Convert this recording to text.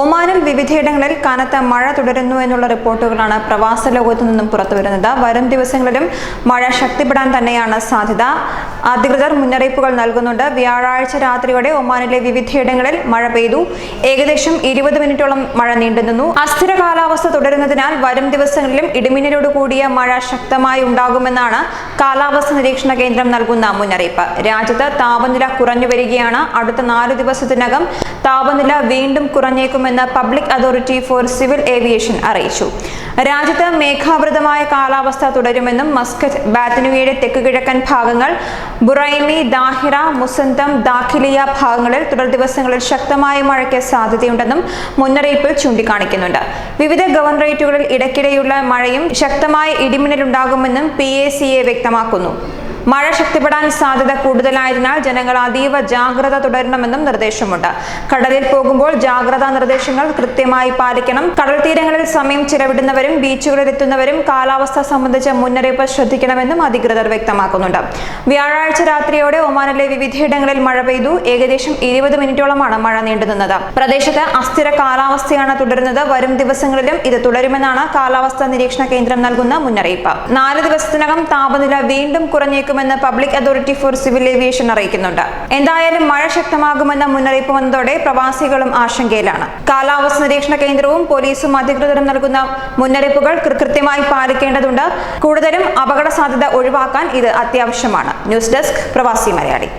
ഒമാനിൽ വിവിധയിടങ്ങളിൽ കനത്ത മഴ തുടരുന്നു എന്നുള്ള റിപ്പോർട്ടുകളാണ് പ്രവാസ ലോകത്തു നിന്നും പുറത്തുവരുന്നത്. വരും ദിവസങ്ങളിലും മഴ ശക്തിപ്പെടാൻ തന്നെയാണ് സാധ്യത. അധികൃതർ മുന്നറിയിപ്പുകൾ നൽകുന്നുണ്ട്. വ്യാഴാഴ്ച രാത്രിയോടെ ഒമാനിലെ വിവിധയിടങ്ങളിൽ മഴ പെയ്തു. ഏകദേശം ഇരുപത് മിനിറ്റോളം മഴ നീണ്ടുനിന്നു. അസ്ഥിര കാലാവസ്ഥ തുടരുന്നതിനാൽ വരും ദിവസങ്ങളിലും ഇടിമിന്നലോട് കൂടിയ മഴ ശക്തമായി ഉണ്ടാകുമെന്നാണ് കാലാവസ്ഥ നിരീക്ഷണ കേന്ദ്രം നൽകുന്ന മുന്നറിയിപ്പ്. രാജ്യത്ത് താപനില കുറഞ്ഞു വരികയാണ്. അടുത്ത നാലു ദിവസത്തിനകം താപനില വീണ്ടും കുറഞ്ഞേക്കുമെന്ന് public authority for civil aviation അറിയിച്ചു. രാജ്യത്ത് മേഘാവൃതമായ കാലാവസ്ഥ തുടരുമെന്നും മസ്കറ്റ് ബാത്തനുവയുടെ തെക്ക് കിഴക്കൻ ഭാഗങ്ങൾ ബുറൈമി ദാഹിറ മുസന്തം ദാഖിലിയ ഭാഗങ്ങളിൽ തുടർ ദിവസങ്ങളിൽ ശക്തമായ മഴയ്ക്ക് സാധ്യതയുണ്ടെന്നും മുന്നറിയിപ്പിൽ ചൂണ്ടിക്കാണിക്കുന്നുണ്ട്. വിവിധ ഗവർണറേറ്റുകളിൽ ഇടയ്ക്കിടെയുള്ള മഴയും ശക്തമായ ഇടിമിന്നലുണ്ടാകുമെന്നും പി എ സി എ വ്യക്തമാക്കുന്നു. മഴ ശക്തിപ്പെടാൻ സാധ്യത കൂടുതലായതിനാൽ ജനങ്ങൾ അതീവ ജാഗ്രത തുടരണമെന്നും നിർദ്ദേശമുണ്ട്. കടലിൽ പോകുമ്പോൾ ജാഗ്രതാ നിർദ്ദേശങ്ങൾ കൃത്യമായി പാലിക്കണം. കടൽ തീരങ്ങളിൽ സമയം ചിലവിടുന്നവരും ബീച്ചുകളിൽ എത്തുന്നവരും കാലാവസ്ഥ സംബന്ധിച്ച മുന്നറിയിപ്പ് ശ്രദ്ധിക്കണമെന്നും അധികൃതർ വ്യക്തമാക്കുന്നുണ്ട്. വ്യാഴാഴ്ച രാത്രിയോടെ ഒമാനിലെ വിവിധയിടങ്ങളിൽ മഴ പെയ്തു. ഏകദേശം ഇരുപത് മിനിറ്റോളമാണ് മഴ നീണ്ടുനിന്നത് പ്രദേശത്ത് അസ്ഥിര കാലാവസ്ഥയാണ് തുടരുന്നത്. വരും ദിവസങ്ങളിലും ഇത് തുടരുമെന്നാണ് കാലാവസ്ഥാ നിരീക്ഷണ കേന്ദ്രം നൽകുന്ന മുന്നറിയിപ്പ്. നാല് ദിവസത്തിനകം താപനില വീണ്ടും കുറഞ്ഞേക്കുമെന്ന് public authority for civil aviation അറിയിക്കുന്നുണ്ട്. എന്തായാലും മഴ ശക്തമാകുമെന്ന മുന്നറിയിപ്പ് വന്നതോടെ പ്രവാസികളും ആശങ്കയിലാണ്. കാലാവസ്ഥ നിരീക്ഷണ കേന്ദ്രവും പോലീസും അധികൃതരും നൽകുന്ന മുന്നറിയിപ്പുകൾ കൃത്യമായി പാലിക്കേണ്ടതുണ്ട്. കൂടുതലും അപകട സാധ്യത ഒഴിവാക്കാൻ ഇത് അത്യാവശ്യമാണ്. ന്യൂസ് ഡെസ്ക് പ്രവാസി മലയാളി.